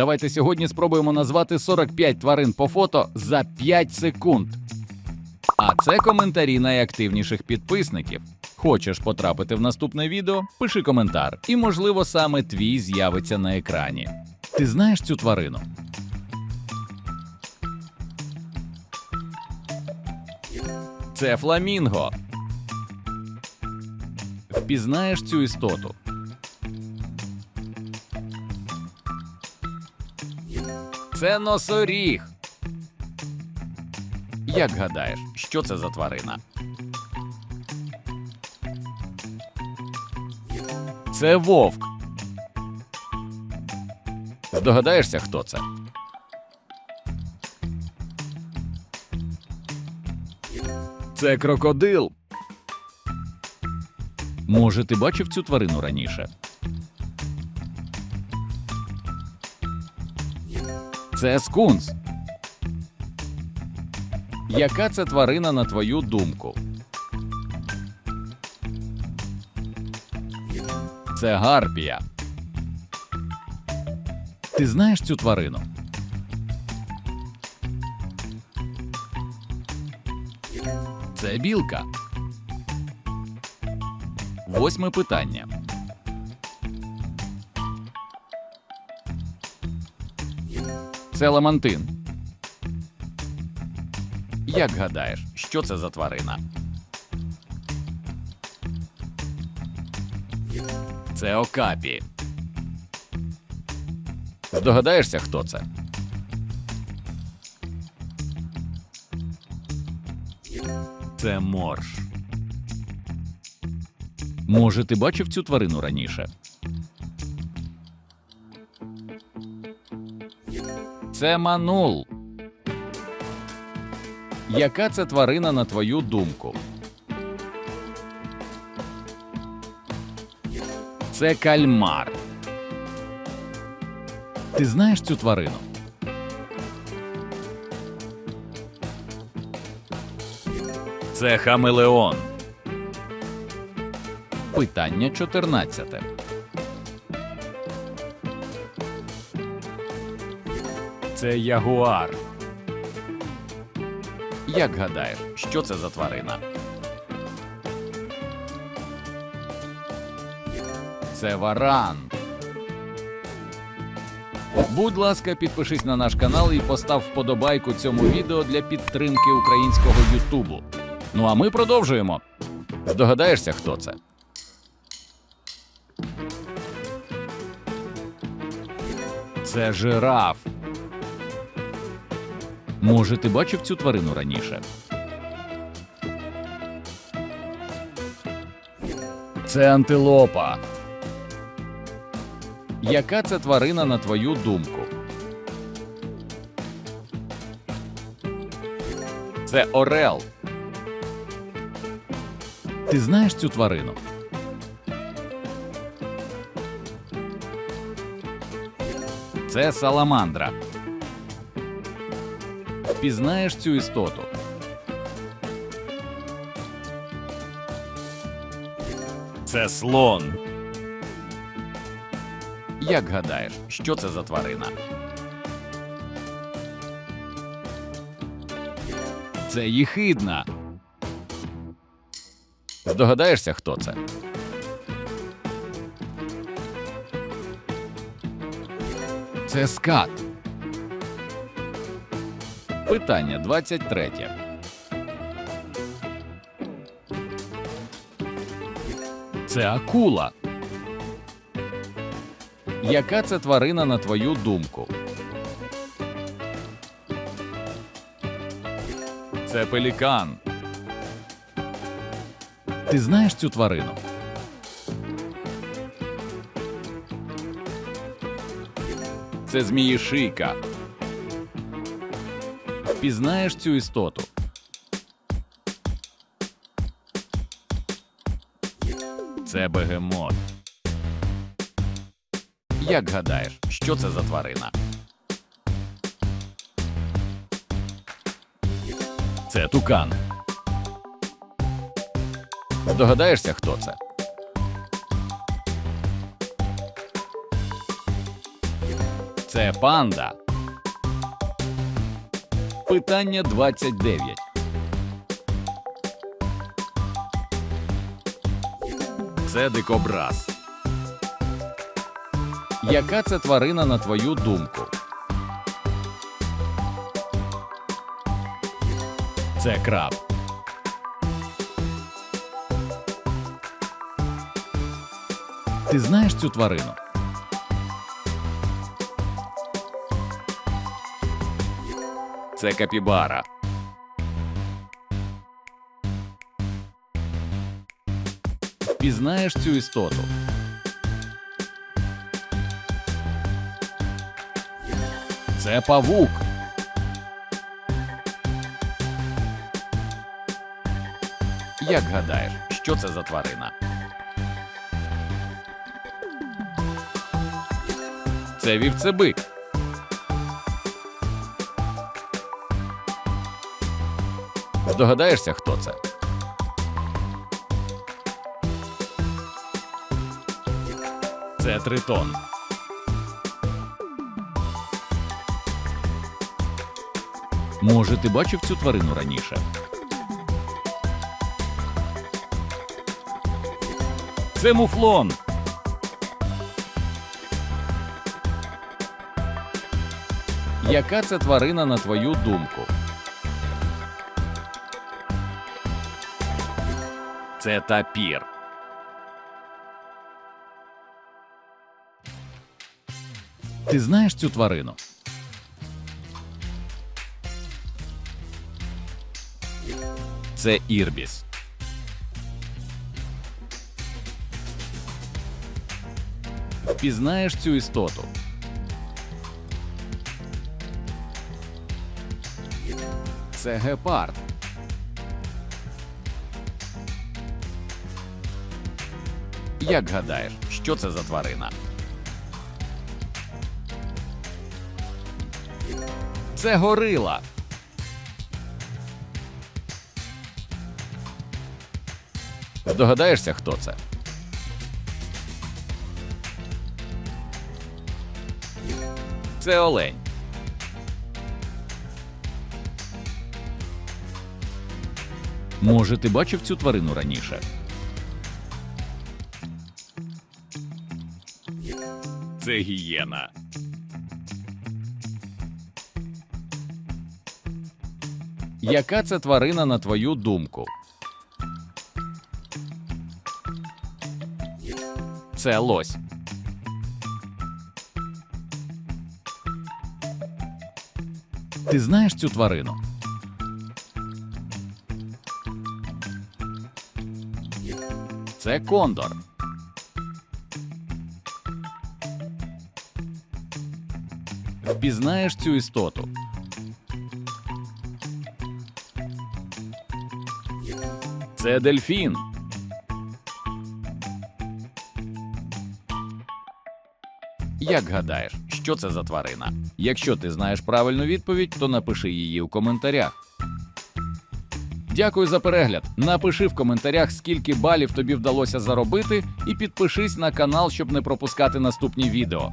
Давайте сьогодні спробуємо назвати 45 тварин по фото за 5 секунд. А це коментарі найактивніших підписників. Хочеш потрапити в наступне відео? Пиши коментар, і, можливо, саме твій з'явиться на екрані. Ти знаєш цю тварину? Це фламінго. Впізнаєш цю істоту. Це носоріг. Як гадаєш, що це за тварина? Це вовк. Здогадаєшся, хто це? Це крокодил. Може, ти бачив цю тварину раніше? Це скунс. Яка це тварина на твою думку? Це гарпія. Ти знаєш цю тварину? Це білка. Восьме питання. Це ламантин. Як гадаєш, що це за тварина? Це окапі. Здогадаєшся, хто це? Це морж. Може, ти бачив цю тварину раніше? Це манул. Яка це тварина на твою думку? Це кальмар. Ти знаєш цю тварину? Це хамелеон. Питання 14. Це ягуар. Як гадаєш, що це за тварина? Це варан. Будь ласка, підпишись на наш канал і постав вподобайку цьому відео для підтримки українського Ютубу. Ну а ми продовжуємо. Здогадаєшся, хто це? Це жираф. Може, ти бачив цю тварину раніше? Це антилопа. Яка це тварина на твою думку? Це орел. Ти знаєш цю тварину? Це саламандра. Пізнаєш цю істоту? Це слон. Як гадаєш, що це за тварина? Це їхидна. Здогадаєшся, хто це? Це скат. Питання 23. Це акула. Яка це тварина на твою думку? Це пелікан. Ти знаєш цю тварину? Це зміїшийка. Впізнаєш цю істоту? Це бегемот. Як гадаєш, що це за тварина? Це тукан. Здогадаєшся, хто це? Це панда. Питання 29. Це дикобраз. Яка це тварина на твою думку? Це краб. Ти знаєш цю тварину? Це капібара. Пізнаєш цю істоту? Це павук. Як гадаєш, що це за тварина? Це вівцебик. Здогадаєшся, хто це? Це тритон. Може, ти бачив цю тварину раніше? Це муфлон. Яка це тварина на твою думку? Це тапір. Ти знаєш цю тварину? Це ірбіс. Впізнаєш цю істоту? Це гепард. Як гадаєш, що це за тварина? Це горила. Здогадаєшся, хто це? Це олень. Може, ти бачив цю тварину раніше? Це гієна. Яка це тварина на твою думку? Це лось. Ти знаєш цю тварину? Це кондор. Впізнаєш цю істоту? Це дельфін. Як гадаєш, що це за тварина? Якщо ти знаєш правильну відповідь, то напиши її у коментарях. Дякую за перегляд. Напиши в коментарях, скільки балів тобі вдалося заробити, і підпишись на канал, щоб не пропускати наступні відео.